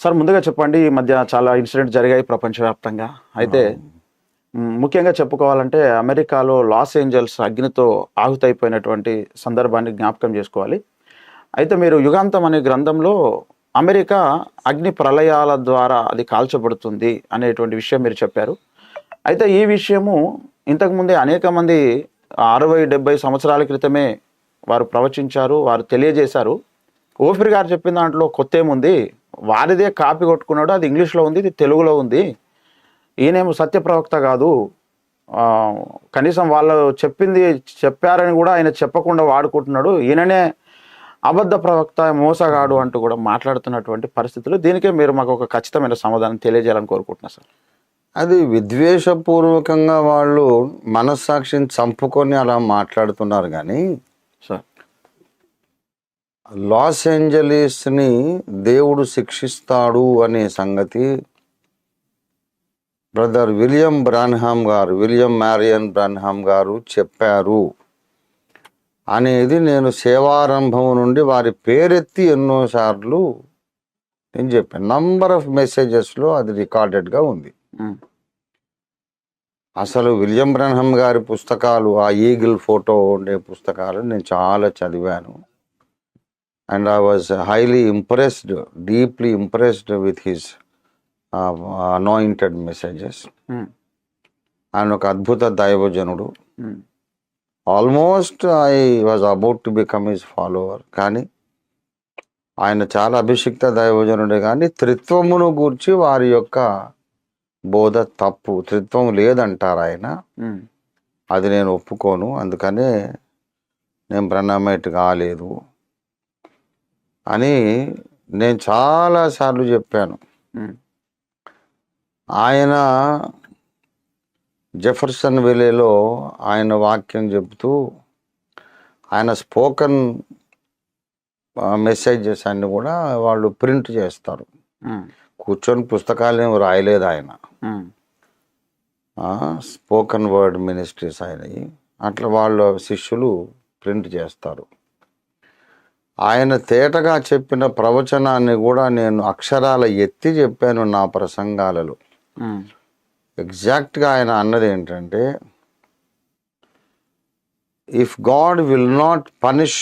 Sir ముందుగా చెప్పండి ఈ మధ్య చాలా ఇన్సిడెంట్ జరిగాయి ప్రపంచవ్యాప్తంగా. అయితే ముఖ్యంగా చెప్పుకోవాలంటే అమెరికాలో లాస్ ఏంజల్స్ అగ్నితో ఆహుతైపోయినటువంటి సందర్భాన్ని జ్ఞాపకం చేసుకోవాలి. అయితే మీరు యుగాంతం అనే గ్రంథంలో అమెరికా అగ్ని ప్రళయాల ద్వారా అది కాల్చబడుతుంది అనేటువంటి విషయం మీరు చెప్పారు. అయితే ఈ విషయము ఇంతకుముందే అనేక మంది అరవై డెబ్బై సంవత్సరాల క్రితమే వారు ప్రవచించారు వారు తెలియజేశారు. ఓఫిర్ గారు చెప్పిన దాంట్లో కొత్త ఏముంది వారిదే కాపీ కొట్టుకున్నాడు అది ఇంగ్లీష్లో ఉంది ఇది తెలుగులో ఉంది. ఈయనేమో సత్య ప్రవక్త కాదు కనీసం వాళ్ళు చెప్పింది చెప్పారని కూడా ఆయన చెప్పకుండా వాడుకుంటున్నాడు. ఈయననే అబద్ధ ప్రవక్త మోసగాడు అంటూ కూడా మాట్లాడుతున్నటువంటి పరిస్థితులు. దీనికే మీరు మాకు ఒక ఖచ్చితమైన సమాధానం తెలియజేయాలని కోరుకుంటున్నా సార్. అది విద్వేషపూర్వకంగా వాళ్ళు మనస్సాక్షిని చంపుకొని అలా మాట్లాడుతున్నారు కానీ లాస్ ఏంజలీస్ని దేవుడు శిక్షిస్తాడు అనే సంగతి బ్రదర్ విలియం బ్రాన్హామ్ గారు విలియం మ్యారియన్ బ్రాన్హామ్ గారు చెప్పారు. అనేది నేను సేవారంభం నుండి వారి పేరెత్తి ఎన్నోసార్లు నేను చెప్పాను. నంబర్ ఆఫ్ మెసేజెస్లో అది రికార్డెడ్గా ఉంది. అసలు విలియం బ్రహ్మ్ గారి పుస్తకాలు ఆ ఈగిల్ ఫోటో ఉండే పుస్తకాలు నేను చాలా చదివాను. And I was highly impressed deeply impressed with his anointed messages ఆయన ఒక అద్భుత దైవజనుడు. Almost I was about to become his follower కానీ ఆయన చాలా అభిషిక్త దైవజనుడే కానీ త్రిత్వమును గూర్చి వారి యొక్క బోధ తప్పు త్రిత్వం లేదంటారు ఆయన. ఉమ్, అది నేను ఒప్పుకోను అందుకనే నేను బ్రహ్మమేట్ కాలేదు. అని నేను చాలాసార్లు చెప్పాను. ఆయన జెఫర్సన్ విలేలో ఆయన వాక్యం చెబుతూ ఆయన స్పోకన్ మెసేజెస్ అన్ని కూడా వాళ్ళు ప్రింట్ చేస్తారు. కూర్చొని పుస్తకాలు ఏమి రాయలేదు ఆయన. స్పోకన్ వర్డ్ మినిస్ట్రీస్ అయినవి అట్లా వాళ్ళ శిష్యులు ప్రింట్ చేస్తారు. ఆయన తేటగా చెప్పిన ప్రవచనాన్ని కూడా నేను అక్షరాల ఎత్తి చెప్పాను నా ప్రసంగాలలో ఎగ్జాక్ట్గా ఆయన అన్నది ఏంటంటే if God will not punish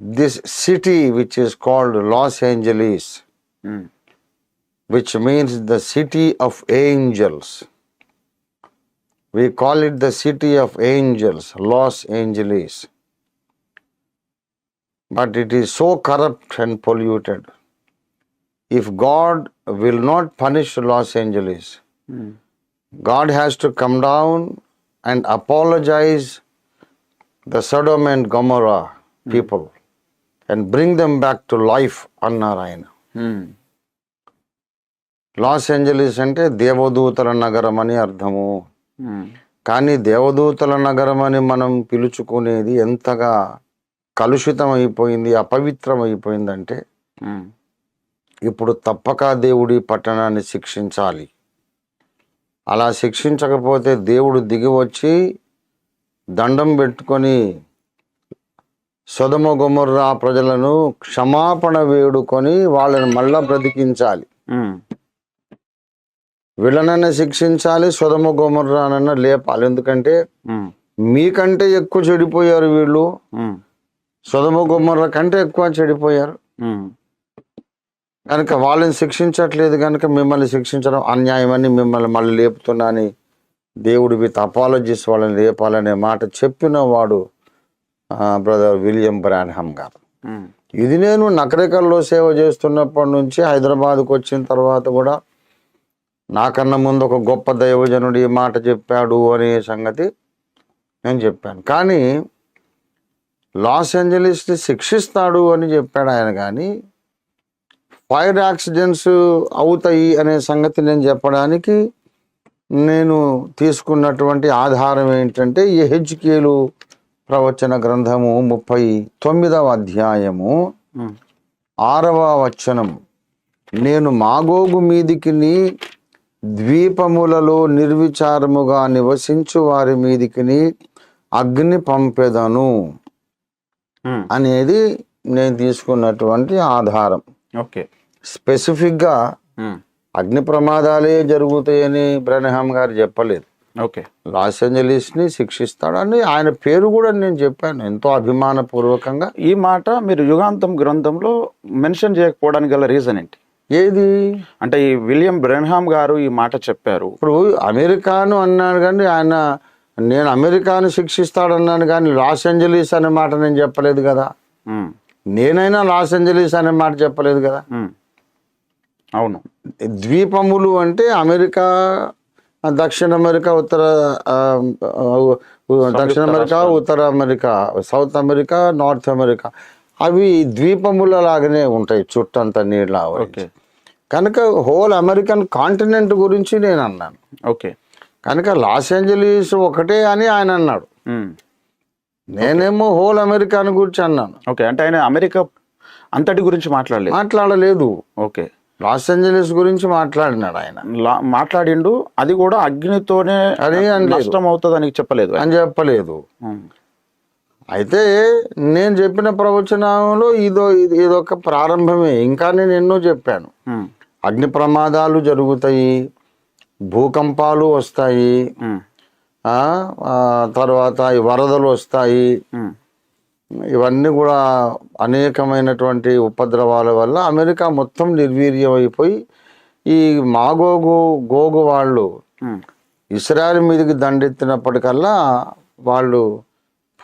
this city which is called Los Angeles which means the city of angels. We call it the city of angels, Los Angeles. But it is so corrupt and polluted. If God will not punish Los Angeles, um, God has to come down and apologize the Sodom and Gomorrah people and bring them back to life అన్నారు ఆయన ఉమ్, loss Angeles అంటే దేవదూతల నగరం అని అర్థము కానీ దేవదూతల నగరం అని మనం పిలుచుకునేది ఎంతగా కలుషితం అయిపోయింది అపవిత్రం అయిపోయిందంటే ఇప్పుడు తప్పక దేవుడి పట్టణాన్ని శిక్షించాలి. అలా శిక్షించకపోతే దేవుడు దిగి వచ్చి దండం పెట్టుకొని సొదమ గుమర్రా ప్రజలను క్షమాపణ వేడుకొని వాళ్ళని మళ్ళా బ్రతికించాలి. వీళ్ళనన్నా శిక్షించాలి సొదమ గుమర్రానన్నా లేపాలి. ఎందుకంటే మీకంటే ఎక్కువ చెడిపోయారు వీళ్ళు. సొదమ గుమ్మర్ల కంటే ఎక్కువ చెడిపోయారు. కనుక వాళ్ళని శిక్షించట్లేదు కనుక మిమ్మల్ని శిక్షించడం అన్యాయమని మిమ్మల్ని మళ్ళీ లేపుతున్నా అని దేవుడు విత్ అపాలజీస్ వాళ్ళని లేపాలనే మాట చెప్పిన వాడు బ్రదర్ విలియం బ్రాన్హమ్ గారు. ఇది నేను నకరికల్లో సేవ చేస్తున్నప్పటి నుంచి హైదరాబాద్కు వచ్చిన తర్వాత కూడా నాకన్నా ముందు ఒక గొప్ప దైవజనుడు ఈ మాట చెప్పాడు అనే సంగతి నేను చెప్పాను. కానీ లాస్ ఏంజలీస్ని శిక్షిస్తాడు అని చెప్పాడు ఆయన కానీ ఫైర్ యాక్సిడెంట్స్ అవుతాయి అనే సంగతి నేను చెప్పడానికి నేను తీసుకున్నటువంటి ఆధారం ఏంటంటే ఈ హెచ్కేలు ప్రవచన గ్రంథము ముప్పై తొమ్మిదవ అధ్యాయము ఆరవ వచనం. నేను మాగోగు మీదికిని ద్వీపములలో నిర్విచారముగా నివసించు వారి మీదికిని అగ్ని పంపెదను. అనేది నేను తీసుకున్నటువంటి ఆధారం. ఓకే స్పెసిఫిక్గా ఉమ్, అగ్ని ప్రమాదాలే జరుగుతాయని బ్రహ్మ గారు చెప్పలేదు. ఓకే లాస్ ఏంజలీస్ని శిక్షిస్తాడని ఆయన పేరు కూడా నేను చెప్పాను ఎంతో అభిమానపూర్వకంగా. ఈ మాట మీరు యుగాంతం గ్రంథంలో మెన్షన్ చేయకపోవడానికి గల రీజన్ ఏంటి? ఏది? అంటే ఈ విలియం బ్రెన్హామ్ గారు ఈ మాట చెప్పారు. ఇప్పుడు అమెరికాను అన్నాడు కానీ ఆయన నేను అమెరికాను శిక్షిస్తాడన్నాను కానీ లాస్ ఏంజలీస్ అనే మాట నేను చెప్పలేదు కదా. నేనైనా లాస్ ఏంజలీస్ అనే మాట చెప్పలేదు కదా. అవును. ద్వీపములు అంటే అమెరికా దక్షిణ అమెరికా ఉత్తర దక్షిణ అమెరికా ఉత్తర America south America north America. అవి ద్వీపముల లాగానే ఉంటాయి చుట్టంతా నీళ్ళ కనుక హోల్ అమెరికన్ కాంటినెంట్ గురించి నేను అన్నాను. ఓకే. కనుక లాస్ ఏంజలీస్ ఒకటే అని ఆయన అన్నాడు. నేనేమో హోల్ అమెరికాన్ గురించి అన్నాను. ఓకే అంటే ఆయన అమెరికా అంతటి గురించి మాట్లాడలేదు. మాట్లాడలేదు. ఓకే. లాస్ ఏంజలీస్ గురించి మాట్లాడినాడు ఆయన. మాట్లాడిండు అది కూడా అగ్నితోనే అది. నష్టం అవుతుందని చెప్పలేదు. అని చెప్పలేదు. అయితే నేను చెప్పిన ప్రవచనంలో ఇదో ఇది ఇదొక ప్రారంభమే. ఇంకా నేను ఎన్నో చెప్పాను. అగ్ని ప్రమాదాలు జరుగుతాయి. భూకంపాలు వస్తాయి. తర్వాత ఈ వరదలు వస్తాయి. ఇవన్నీ కూడా అనేకమైనటువంటి ఉపద్రవాల వల్ల అమెరికా మొత్తం నిర్వీర్యం అయిపోయి ఈ మాగోగు గోగు వాళ్ళు ఇస్రాయల్ మీదకి దండెత్తినప్పటికల్లా వాళ్ళు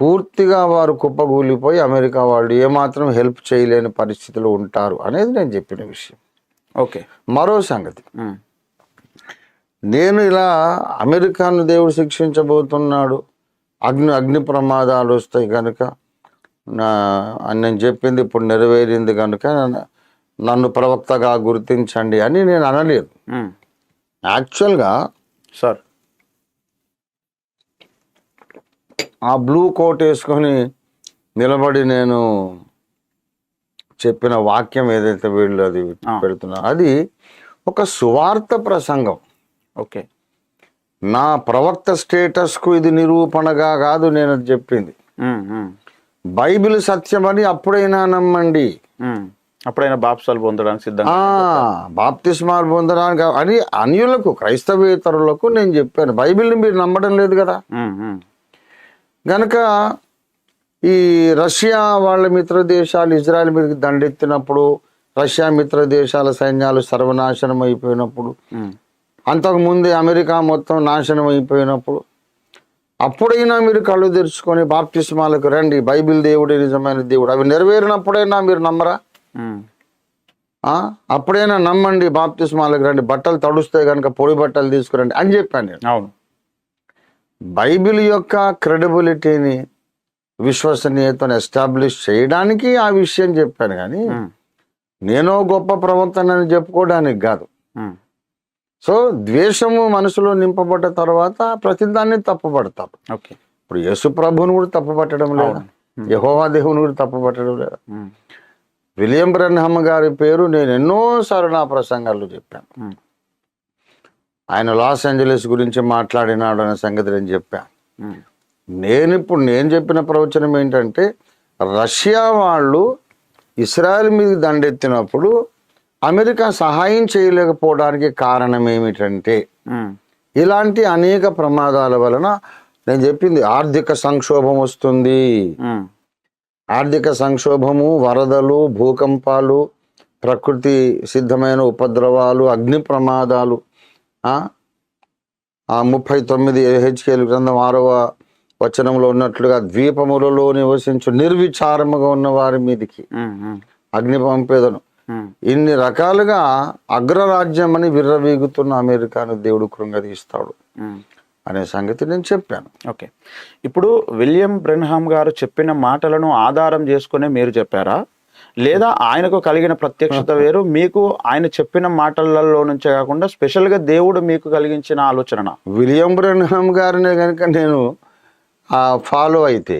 పూర్తిగా వారు కుప్పగూలిపోయి అమెరికా వాళ్ళు ఏమాత్రం హెల్ప్ చేయలేని పరిస్థితిలో ఉంటారు అనేది నేను చెప్పిన విషయం. ఓకే. మరో సంగతి. నేను ఇలా అమెరికాను దేవుడు శిక్షించబోతున్నాడు. అగ్ని అగ్ని ప్రమాదాలు వస్తాయి కనుక నా నేను చెప్పింది ఇప్పుడు నెరవేరింది కనుక నన్ను- ప్రవక్తగా గుర్తించండి అని నేను అనలేదు. యాక్చువల్గా సార్. ఆ బ్లూ కోట్ వేసుకొని నిలబడి నేను చెప్పిన వాక్యం ఏదైతే వీళ్ళు అది ఆ. పెడుతున్నారు అది ఒక సువార్త ప్రసంగం. ఓకే. నా ప్రవక్త స్టేటస్కు ఇది నిరూపణగా కాదు నేను అది చెప్పింది బైబిల్ సత్యమని అప్పుడైనా నమ్మండి. అప్పుడైనా బాప్సాలు పొందడానికి సిద్ధంగా బాప్తిస్మాలు పొందడానికి అని అన్యులకు క్రైస్తవేతరులకు నేను చెప్పాను. బైబిల్ని మీరు నమ్మడం లేదు కదా? గనక ఈ రష్యా వాళ్ళ మిత్ర దేశాలు ఇజ్రాయెల్ మీదకి దండెత్తినప్పుడు రష్యా మిత్ర దేశాల సైన్యాలు సర్వనాశనం అయిపోయినప్పుడు అంతకుముందే అమెరికా మొత్తం నాశనం అయిపోయినప్పుడు అప్పుడైనా మీరు కళ్ళు తెరుచుకొని బాప్తిస్మాలకు రండి. బైబిల్ దేవుడే నిజమైన దేవుడు. అవి నెరవేరినప్పుడైనా మీరు నమ్మరా? అప్పుడైనా నమ్మండి బాప్తిస్మాలకు రండి. బట్టలు తడుస్తే కనుక పొడి బట్టలు తీసుకురండి అని చెప్పాను నేను. అవును. బైబిల్ యొక్క క్రెడిబిలిటీని విశ్వసనీయతను ఎస్టాబ్లిష్ చేయడానికి ఆ విషయం చెప్పాను కానీ నేనో గొప్ప ప్రవక్తనని చెప్పుకోవడానికి కాదు. సో ద్వేషము మనసులో నింపబడ్డ తర్వాత ప్రతిదాన్ని తప్పుపడతారు ఓకే. ఇప్పుడు యేసు ప్రభుని కూడా తప్పుపట్టడం లేదా? యహోవా దేవుని కూడా తప్పుపట్టడం లేదా? విలియం బ్రహ్మ గారి పేరు నేను ఎన్నోసార్లు నా ప్రసంగాల్లో చెప్పాను. ఆయన లాస్ ఏంజలీస్ గురించి మాట్లాడినాడు అనే సంగతి నేను చెప్పాను. నేను ఇప్పుడు నేను చెప్పిన ప్రవచనం ఏంటంటే రష్యా వాళ్ళు ఇస్రాయల్ మీద దండెత్తినప్పుడు అమెరికా సహాయం చేయలేకపోవడానికి కారణం ఏమిటంటే ఇలాంటి అనేక ప్రమాదాల వలన నేను చెప్పింది ఆర్థిక సంక్షోభం వస్తుంది. ఆర్థిక సంక్షోభము వరదలు భూకంపాలు ప్రకృతి సిద్ధమైన ఉపద్రవాలు అగ్ని ప్రమాదాలు ముప్పై తొమ్మిది హెచ్కేలు గ్రంథం ఆరవ వచనంలో ఉన్నట్లుగా ద్వీపములలో నివసించు నిర్విచారముగా ఉన్న వారి మీదికి అగ్ని పంపేదను. ఇన్ని రకాలుగా అగ్రరాజ్యం అని విర్రవీగుతున్న అమెరికాను దేవుడు కృంగదీస్తాడు. అనే సంగతి నేను చెప్పాను. ఓకే. ఇప్పుడు విలియం బ్రెన్హామ్ గారు చెప్పిన మాటలను ఆధారం చేసుకునే మీరు చెప్పారా? లేదా ఆయనకు కలిగిన ప్రత్యక్షత వేరు మీకు ఆయన చెప్పిన మాటలలో నుంచే కాకుండా స్పెషల్గా దేవుడు మీకు కలిగించిన ఆలోచన విలియం బ్రెన్హామ్ గారినే కనుక నేను ఫాలో అయితే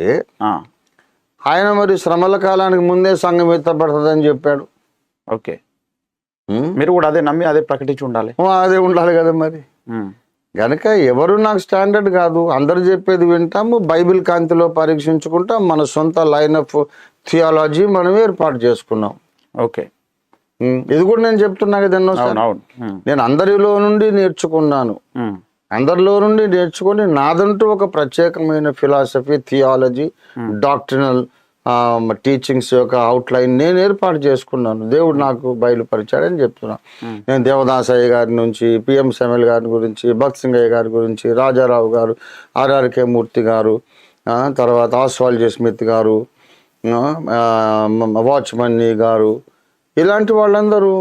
ఆయన మరి శ్రమల కాలానికి ముందే సంఘం ఎత్తపడుతుందని చెప్పాడు. ఓకే? మీరు కూడా అదే నమ్మి అదే ప్రకటించి ఉండాలి. అదే ఉండాలి కదా మరి. గనక ఎవరు నాకు స్టాండర్డ్ కాదు అందరు చెప్పేది వింటాము బైబిల్ కాంతిలో పరీక్షించుకుంటాం మన సొంత లైన్ ఆఫ్ థియాలజీ మనం ఏర్పాటు చేసుకున్నాం. ఓకే. ఇది కూడా నేను చెప్తున్నా కదా నేను అందరిలో నుండి నేర్చుకున్నాను. అందరిలో నుండి నేర్చుకొని నాదంటూ ఒక ప్రత్యేకమైన ఫిలాసఫీ థియాలజీ డాక్టరినల్ టీచింగ్స్ యొక్క అవుట్లైన్ నేను ఏర్పాటు చేసుకున్నాను. దేవుడు నాకు బయలుపరిచాడని చెప్తున్నాను నేను దేవదాసయ్య గారి నుంచి పిఎం సెమెల్ గారి గురించి భక్త్ సింగయ్య గారి గురించి రాజారావు గారు ఆర్ఆర్కే మూర్తి గారు తర్వాత ఆస్వాల్జీ స్మిత్ గారు వాచ్మన్నీ గారు ఇలాంటి వాళ్ళందరూ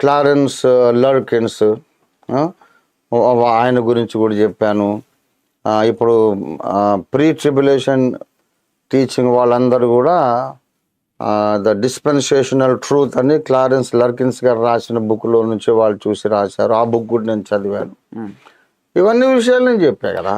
క్లారెన్స్ లర్కిన్స్ ఆయన గురించి కూడా చెప్పాను. ఇప్పుడు ప్రీ ట్రిబులేషన్ టీచింగ్ వాళ్ళందరూ కూడా ద డిస్పెన్సేషనల్ ట్రూత్ అని క్లారెన్స్ లర్కిన్స్ గారు రాసిన బుక్లో నుంచి వాళ్ళు చూసి రాశారు. ఆ బుక్ కూడా నేను చదివాను. ఇవన్నీ విషయాలు నేను చెప్పా కదా.